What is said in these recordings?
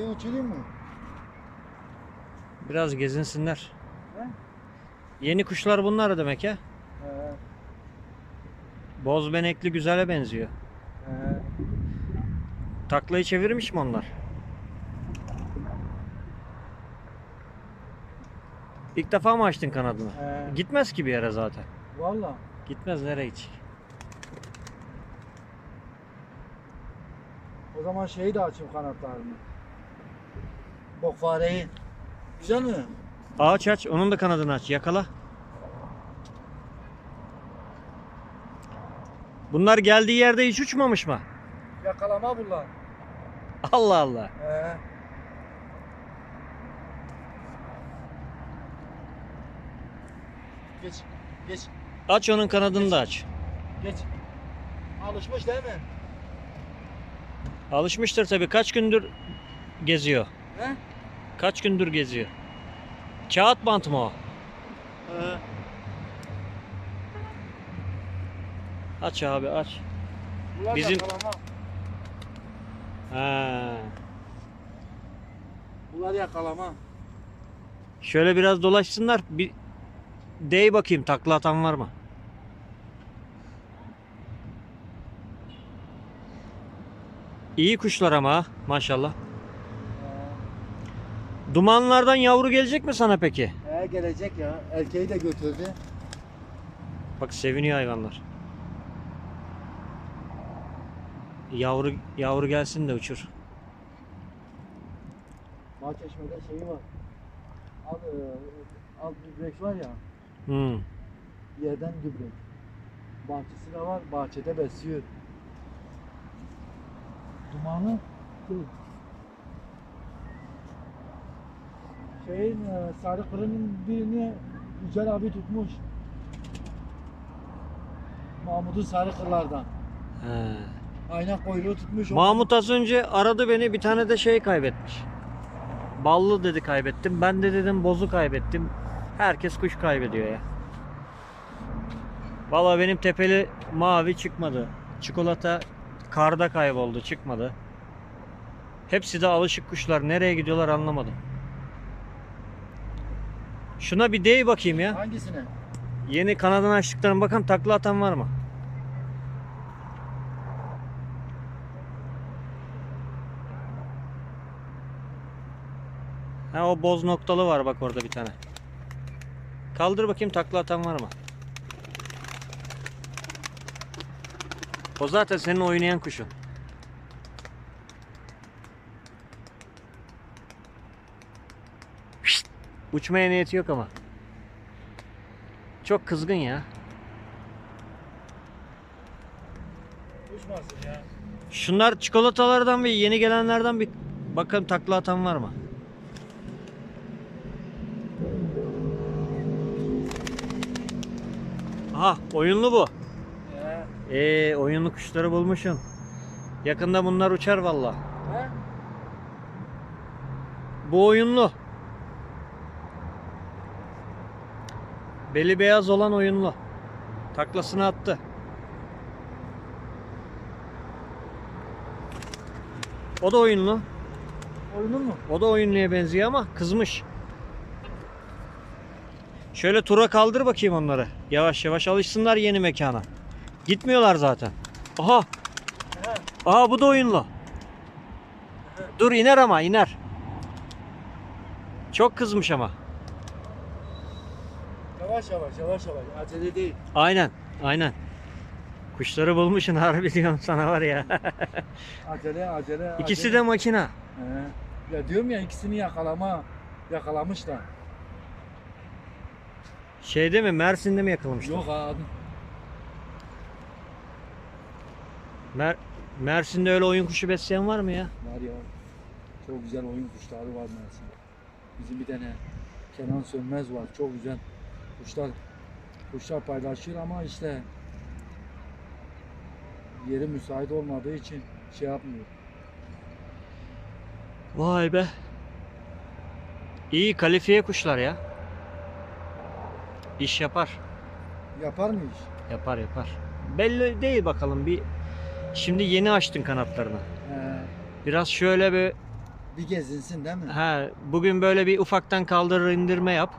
Bir uçurayım mı? Biraz gezinsinler. He? Yeni kuşlar bunlar demek ya. He. Bozbenekli güzele benziyor. He. Taklayı çevirmiş mi onlar? İlk defa mı açtın kanadını? He. Gitmez ki bir yere zaten. Valla. Gitmez nereye gidecek? O zaman şeyi de açayım kanatlarını. Bokfareyi. Güzel mi? Ağaç aç, onun da kanadını aç. Yakala. Bunlar geldiği yerde hiç uçmamış mı? Yakalama bunlar. Allah Allah. He. Geç. Geç. Aç onun kanadını da aç. Geç. Alışmış değil mi? Alışmıştır tabii. Kaç gündür geziyor? He? Kaç gündür geziyor? Kağıt bant mı o? He. Aç abi aç. Bunlar Bizim- yakalama. Ha. Bunlar yakalama. Şöyle biraz dolaşsınlar. Bir dey bakayım takla atan var mı? İyi kuşlar ama maşallah. Dumanlardan yavru gelecek mi sana peki? He gelecek ya. Erkeği de götürdü. Bak seviniyor hayvanlar. Yavru yavru gelsin de uçur. Bahçeşme'de şeyi var. Al, e, al gübreş var ya. Hmm. Yerden gübreş. Bahçesi de var. Bahçede besliyor. Dumanı değil. Şeyin e, sarı kırının birini Yücel abi tutmuş. Mahmut'un sarı kırlardan. He. Ayna kuyruğu tutmuş. Mahmut az önce aradı beni bir tane de şey kaybetmiş. Ballı dedi kaybettim. Ben de dedim bozu kaybettim. Herkes kuş kaybediyor ya. Vallahi benim tepeli mavi çıkmadı. Çikolata karda kayboldu çıkmadı. Hepsi de alışık kuşlar. Nereye gidiyorlar anlamadım. Şuna bir dey bakayım ya. Hangisine? Yeni kanadını açtıklarına bakalım takla atan var mı? Ha o boz noktalı var bak orada bir tane. Kaldır bakayım takla atan var mı? O zaten senin oynayan kuşun. Uçmaya niyeti yok ama. Çok kızgın ya. Uçmasın ya. Şunlar çikolatalardan ve yeni gelenlerden bir bakalım takla atan var mı? Aha oyunlu bu. Ee oyunlu kuşları bulmuşsun. Yakında bunlar uçar valla. He? Bu oyunlu. Beli beyaz olan oyunlu. Taklasını attı. O da oyunlu. Oyunun mu? O da oyunluya benziyor ama kızmış. Şöyle tura kaldır bakayım onları. Yavaş yavaş alışsınlar yeni mekana. Gitmiyorlar zaten. Aha. Aha bu da oyunlu. Dur iner ama iner. Çok kızmış ama. Yavaş yavaş yavaş yavaş. Acele değil. Aynen. Aynen. Kuşları bulmuşsun harbi diyorum sana var ya. Acele acele. İkisi acele. de makina. He. Ya diyorum ya ikisini yakalama. Yakalamışlar. Şeyde mi Mersin'de mi yakalamışlar? Yok abi. Mer Mersin'de öyle oyun kuşu besleyen var mı ya? Var ya. Çok güzel oyun kuşları var Mersin'de. Bizim bir tane Kenan Sönmez var. Çok güzel kuşlar kuşlar paylaşıyor ama işte yeri müsait olmadığı için şey yapmıyor. Vay be. İyi kalifiye kuşlar ya. İş yapar. Yapar mı iş? Yapar yapar. Belli değil bakalım bir. Şimdi yeni açtın kanatlarını. He. Biraz şöyle bir Bir gezinsin değil mi? Ha, bugün böyle bir ufaktan kaldır indirme yap.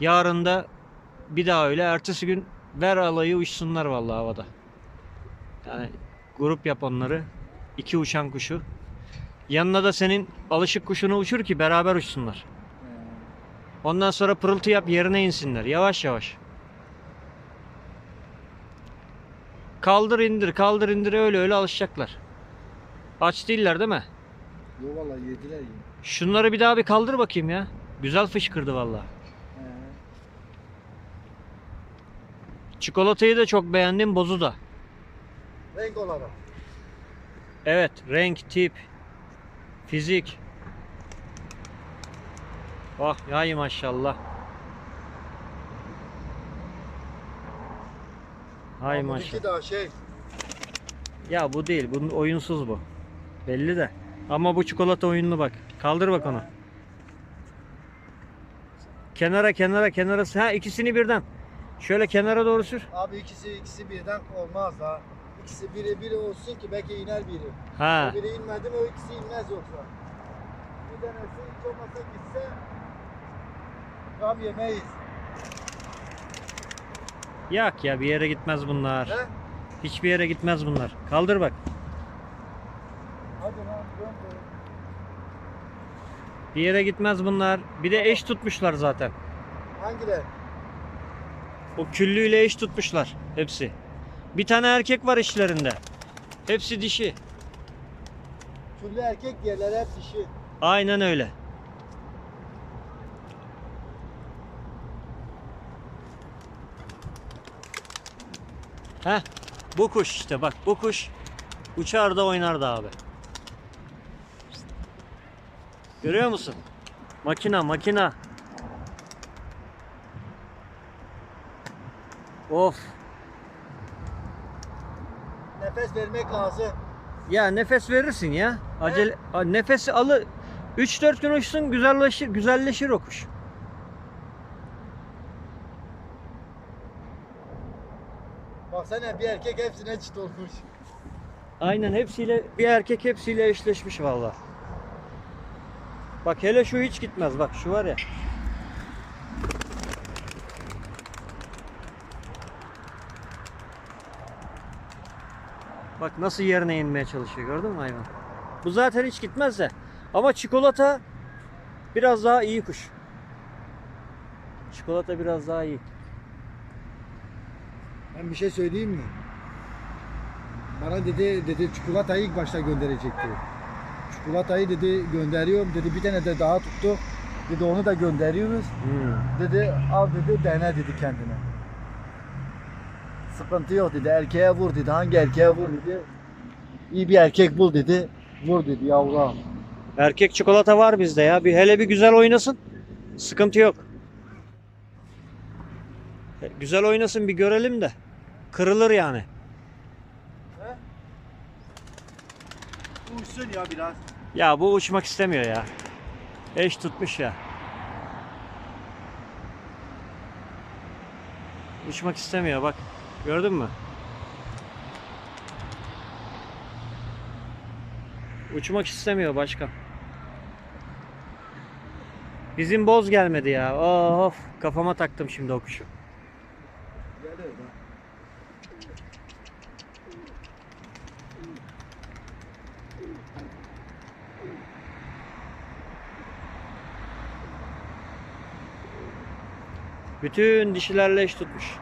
Yarın da bir daha öyle. Ertesi gün ver alayı uçsunlar vallahi havada. Yani grup yap onları. İki uçan kuşu. Yanına da senin alışık kuşunu uçur ki beraber uçsunlar. Ondan sonra pırıltı yap yerine insinler. Yavaş yavaş. Kaldır indir kaldır indir öyle öyle alışacaklar. Aç değiller değil mi? Yo valla yediler yine. Şunları bir daha bir kaldır bakayım ya. Güzel fışkırdı vallahi. Çikolatayı da çok beğendim, bozu da. renk olarak. Evet, renk, tip, fizik. Oh, yay maşallah. Hay maşallah. daha şey. Ya bu değil, bunun oyunsuz bu. Belli de. Ama bu çikolata oyunlu bak. Kaldır bak onu. Kenara kenara kenara. Ha ikisini birden. Şöyle kenara doğru sür. Abi ikisi ikisi birden olmaz da. İkisi biri biri olsun ki belki iner biri. Ha. O biri inmedi mi o ikisi inmez yoksa. Bir tanesi hiç olmasa gitse gam yemeyiz. Yak ya bir yere gitmez bunlar. He? Hiçbir yere gitmez bunlar. Kaldır bak. Hadi lan dön dön. Bir yere gitmez bunlar. Bir de eş tutmuşlar zaten. Hangileri? O küllüyle eş tutmuşlar hepsi. Bir tane erkek var işlerinde. Hepsi dişi. Türlü erkek diğerleri hep dişi. Aynen öyle. Heh, bu kuş işte bak bu kuş uçar da oynar da abi. Görüyor musun? Makina makina. Of. Nefes vermek lazım. Ya nefes verirsin ya. Acele A, nefesi alı 3-4 gün uçsun güzelleşir güzelleşir o kuş. Baksana bir erkek hepsine çit olmuş. Aynen hepsiyle bir erkek hepsiyle eşleşmiş valla. Bak hele şu hiç gitmez bak şu var ya. Bak nasıl yerine inmeye çalışıyor gördün mü hayvan? Bu zaten hiç gitmez de. Ama çikolata biraz daha iyi kuş. Çikolata biraz daha iyi. Ben bir şey söyleyeyim mi? Bana dedi dedi çikolatayı ilk başta gönderecekti. Çikolatayı dedi gönderiyorum dedi bir tane de daha tuttu. Dedi onu da gönderiyoruz. Hmm. Dedi al dedi dene dedi kendine. Sıkıntı yok dedi. Erkeğe vur dedi. Hangi erkeğe vur dedi. İyi bir erkek bul dedi. Vur dedi yavrum. Erkek çikolata var bizde ya. Bir hele bir güzel oynasın. Sıkıntı yok. E, Güzel oynasın bir görelim de. Kırılır yani. Uçsun ya biraz. Ya bu uçmak istemiyor ya. Eş tutmuş ya. Uçmak istemiyor bak. Gördün mü? Uçmak istemiyor başka. Bizim boz gelmedi ya. Of kafama taktım şimdi o kuşu. Bütün dişilerle eş tutmuş.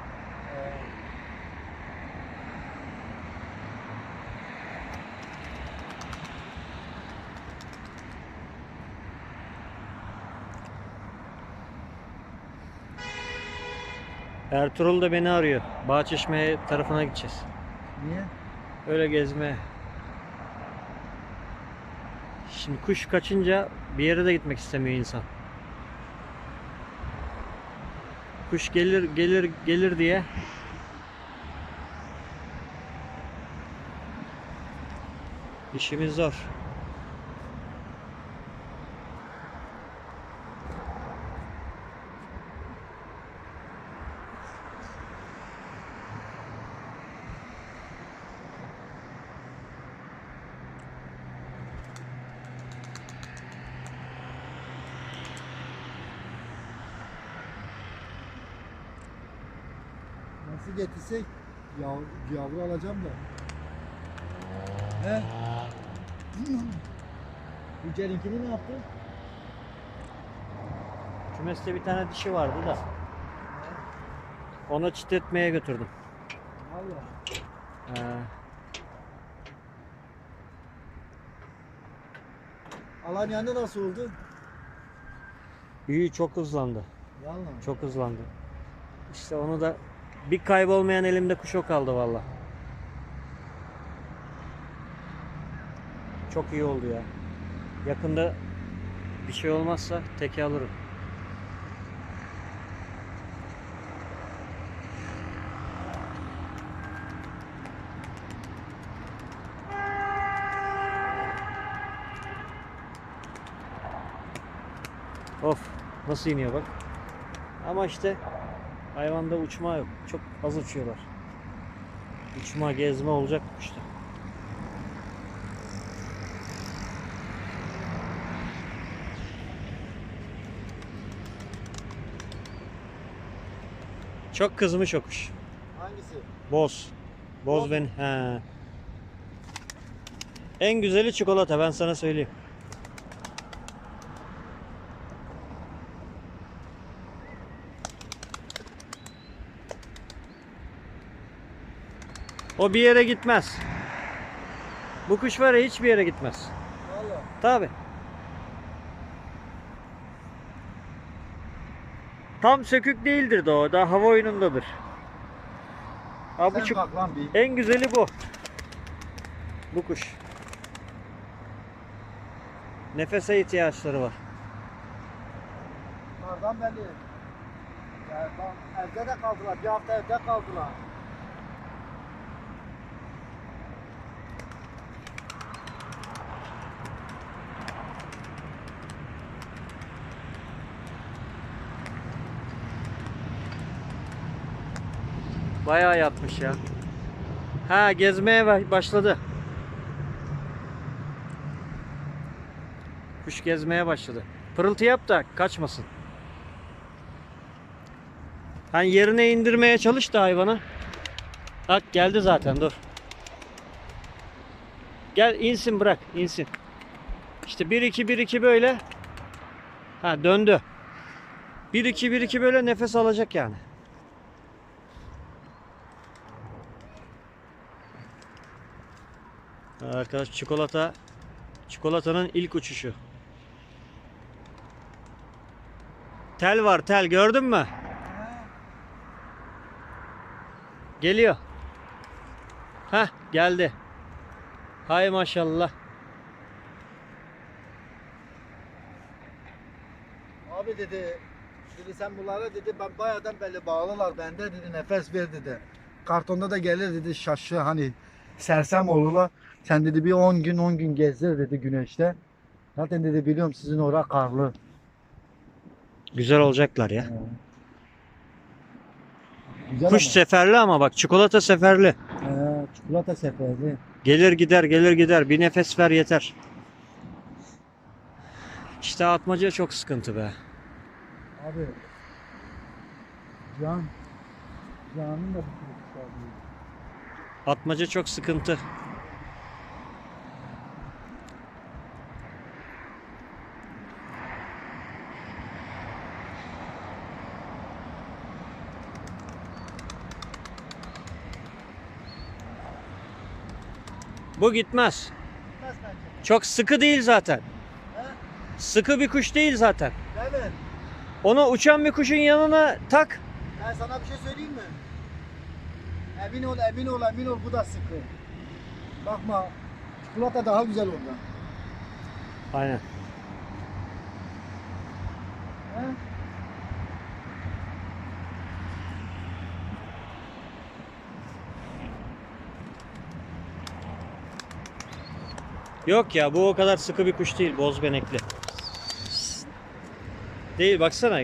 Ertuğrul da beni arıyor. Bağçeşme tarafına gideceğiz. Niye? Öyle gezmeye. Şimdi kuş kaçınca bir yere de gitmek istemiyor insan. Kuş gelir gelir gelir diye işimiz zor. Nasıl getirsek yav, yavru alacağım da. He? Bu Cerinkini ne yaptı? Kümeste bir tane dişi vardı da. Onu çitletmeye götürdüm. Valla. Ee, Alanya'da nasıl oldu? büyü çok hızlandı. Valla. Çok hızlandı. İşte onu da bir kaybolmayan elimde kuş o kaldı valla. Çok iyi oldu ya. Yakında bir şey olmazsa teke alırım. Of nasıl iniyor bak. Ama işte hayvanda uçma yok. Çok az uçuyorlar. Uçma gezme olacak işte. Çok kızmış o kuş. Hangisi? Boz. Boz Boz ben. He. En güzeli çikolata ben sana söyleyeyim. O bir yere gitmez. Bu kuş var ya hiçbir yere gitmez. Valla. Tabi. Tam sökük değildir de o. Daha hava oyunundadır. Lan bir. en güzeli bu. Bu kuş. Nefese ihtiyaçları var. Bunlardan belli. Yani evde de kaldılar. Bir hafta evde kaldılar. Bayağı yatmış ya. Ha gezmeye ba- başladı. Kuş gezmeye başladı. Pırıltı yap da kaçmasın. Hani yerine indirmeye çalış da hayvanı. Bak geldi zaten dur. Gel insin bırak insin. İşte 1 2 1 2 böyle. Ha döndü. 1 2 1 2 böyle nefes alacak yani. Arkadaş çikolata çikolatanın ilk uçuşu. Tel var tel gördün mü? Geliyor. Heh geldi. Hay maşallah. Abi dedi, dedi sen bunlara dedi ben bayağıdan belli bağlılar bende dedi nefes ver dedi. Kartonda da gelir dedi şaşı hani sersem olurlar. Sen dedi bir 10 gün 10 gün gezdir dedi güneşte. Zaten dedi biliyorum sizin ora karlı. Güzel olacaklar ya. Güzel Kuş seferli ama bak çikolata seferli. ama. He, çikolata seferi. Gelir gider gelir gider bir nefes ver yeter. İşte atmaca çok sıkıntı be. Abi. Can. Canın da bir. Atmaca çok sıkıntı. Bu gitmez. Gitmez bence. Çok sıkı değil zaten. He? Sıkı bir kuş değil zaten. Değil mi? Onu uçan bir kuşun yanına tak. Ben sana bir şey söyleyeyim mi? Emin ol, emin ol, emin ol bu da sıkı. Bakma, çikolata daha güzel ondan. Aynen. He? Yok ya bu o kadar sıkı bir kuş değil bozbenekli. Değil baksana.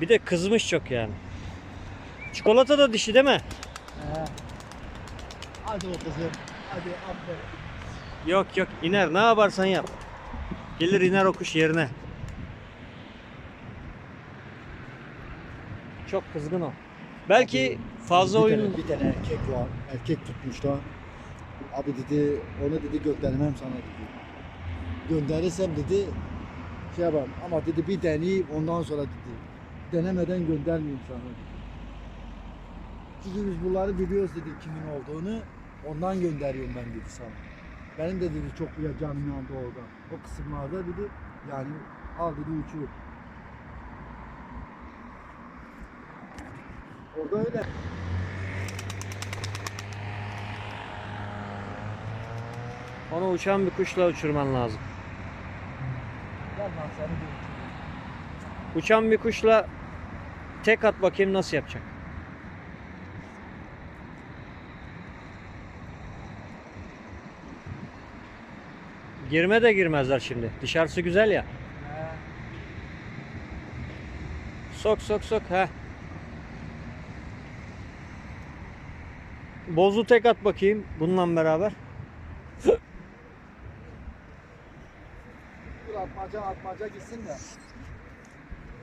Bir de kızmış çok yani. Çikolata da dişi değil mi? He. Hadi o kızım. Hadi aferin. Yok yok iner ne yaparsan yap. Gelir iner o kuş yerine. Çok kızgın o. Belki fazla bir oyun Tane, bir tane erkek var. Erkek tutmuşlar. Abi dedi onu dedi göndermem sana dedi. Gönderirsem dedi şey yapalım ama dedi bir deneyeyim ondan sonra dedi. Denemeden göndermeyeyim sana dedi. Çünkü biz bunları biliyoruz dedi kimin olduğunu. Ondan gönderiyorum ben dedi sana. Benim de dedi çok ya canım yandı orada. O kısımlarda dedi yani al dedi uçur. Orada öyle. onu uçan bir kuşla uçurman lazım. Gel lan seni bir uçurayım. Uçan bir kuşla tek at bakayım nasıl yapacak. Girme de girmezler şimdi. Dışarısı güzel ya. Sok sok sok ha. Bozu tek at bakayım bununla beraber. Dur atmaca atmaca gitsin de.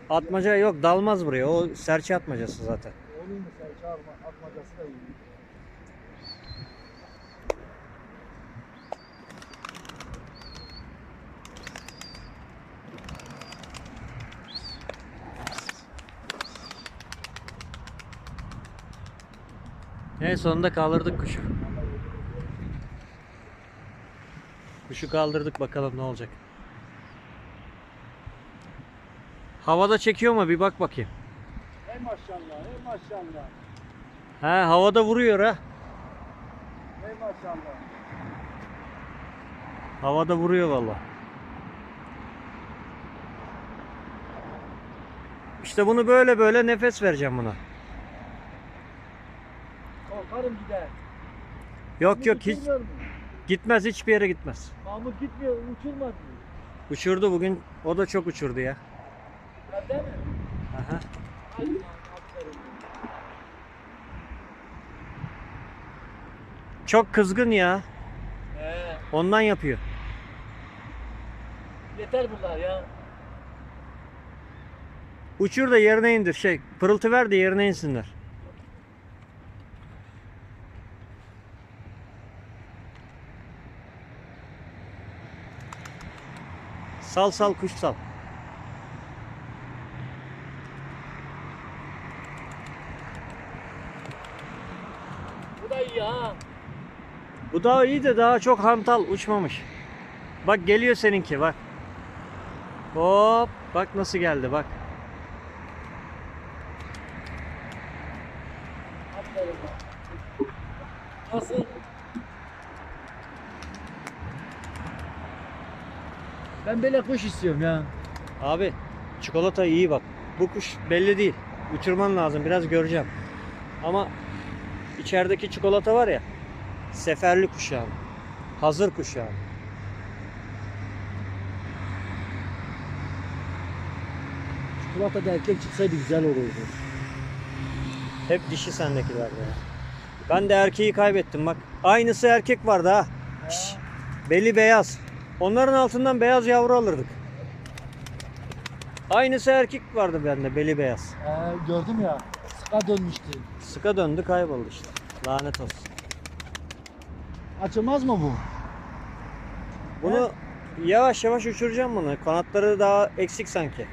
Atmaca yok dalmaz buraya. O serçe atmacası zaten. Sen çağırma atmacası da iyi. En sonunda kaldırdık kuşu. Kuşu kaldırdık bakalım ne olacak. Havada çekiyor mu bir bak bakayım. Ey maşallah, ey maşallah, Ha havada vuruyor ha. ey maşallah. Havada vuruyor valla. İşte bunu böyle böyle nefes vereceğim buna. Korkarım gider. Yok yok hiç Uçurmuyor mu? gitmez hiçbir yere gitmez. Mahmut gitmiyor, uçurmaz mı? Uçurdu bugün. O da çok uçurdu ya. Evde mi? Aha. Aferin. Çok kızgın ya. Ee, Ondan yapıyor. yeter bunlar ya. Uçur da yerine indir. Şey, pırıltı ver de yerine insinler. Sal sal kuş sal. Bu da iyi ha. Bu daha iyi de daha çok hantal uçmamış. Bak geliyor seninki bak. Hop bak nasıl geldi bak. Aferin lan. Nasıl? Ben böyle kuş istiyorum ya. Abi çikolata iyi bak. Bu kuş belli değil. Uçurman lazım biraz göreceğim. Ama içerideki çikolata var ya. Seferli kuş yani. Hazır kuş yani. Çikolata da erkek çıksaydı güzel olurdu. Hep dişi sendekilerde ya. Ben de erkeği kaybettim bak. Aynısı erkek vardı ha. Şş, Beli beyaz. Onların altından beyaz yavru alırdık. Aynısı erkek vardı bende beli beyaz. Ee, gördüm ya. Sıka dönmüştü. Sıka döndü kayboldu işte. Lanet olsun. Açılmaz mı bu? Bunu yavaş yavaş uçuracağım bunu. Kanatları daha eksik sanki.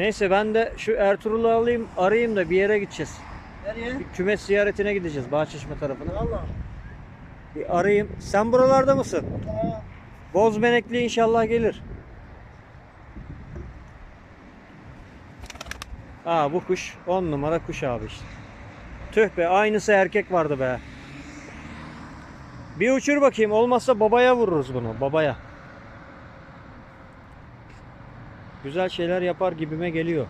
Neyse ben de şu Ertuğrul'u alayım arayayım da bir yere gideceğiz. Nereye? Bir kümes ziyaretine gideceğiz Bahçeşme tarafına. Valla. Bir arayayım. Sen buralarda mısın? Bozbenekli inşallah gelir. Aa bu kuş 10 numara kuş abi işte. Tüh be aynısı erkek vardı be. Bir uçur bakayım olmazsa babaya vururuz bunu babaya. Güzel şeyler yapar gibime geliyor.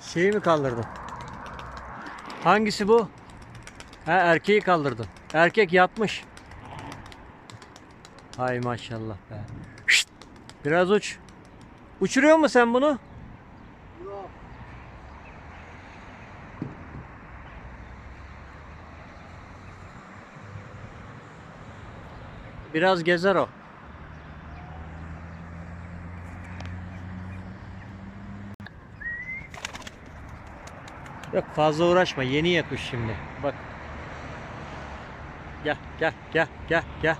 Şeyi mi kaldırdın? Hangisi bu? Ha erkeği kaldırdın. Erkek yatmış. Hay maşallah be. Şşt! Biraz uç. Uçuruyor mu sen bunu? Biraz gezer o. Yok fazla uğraşma. Yeni yakuş şimdi. Bak. Gel gel gel gel gel.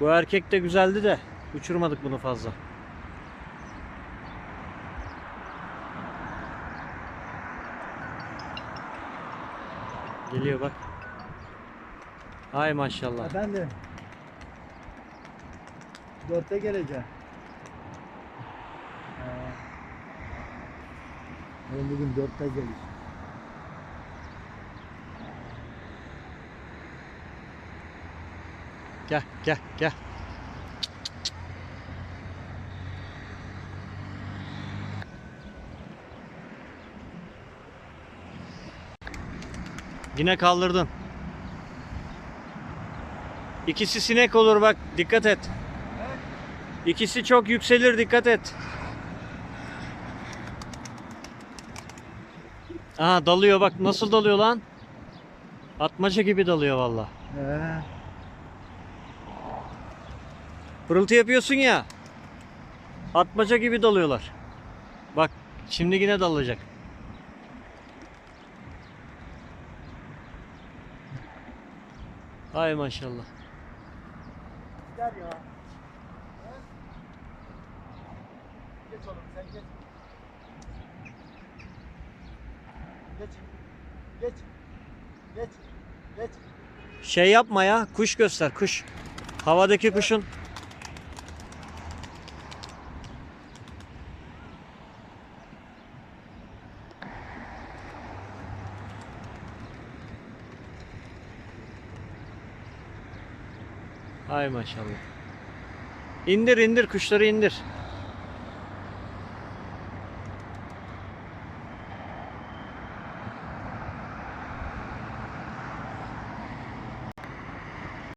Bu erkek de güzeldi de uçurmadık bunu fazla. Geliyor bak. Ay maşallah. Efendim. Dörtte geleceğim. Ee, Ben bugün dörtte geleceğim. Gel gel gel. Yine kaldırdın. İkisi sinek olur bak dikkat et. İkisi çok yükselir dikkat et. Aha dalıyor bak nasıl dalıyor lan? Atmaca gibi dalıyor valla. Pırıltı yapıyorsun ya. Atmaca gibi dalıyorlar. Bak şimdi yine dalacak. Hay maşallah. gider ya. Geç oğlum sen geç. Geç. Geç. Geç. Geç. Şey yapma ya kuş göster kuş. Havadaki kuşun. Hay maşallah. İndir indir kuşları indir.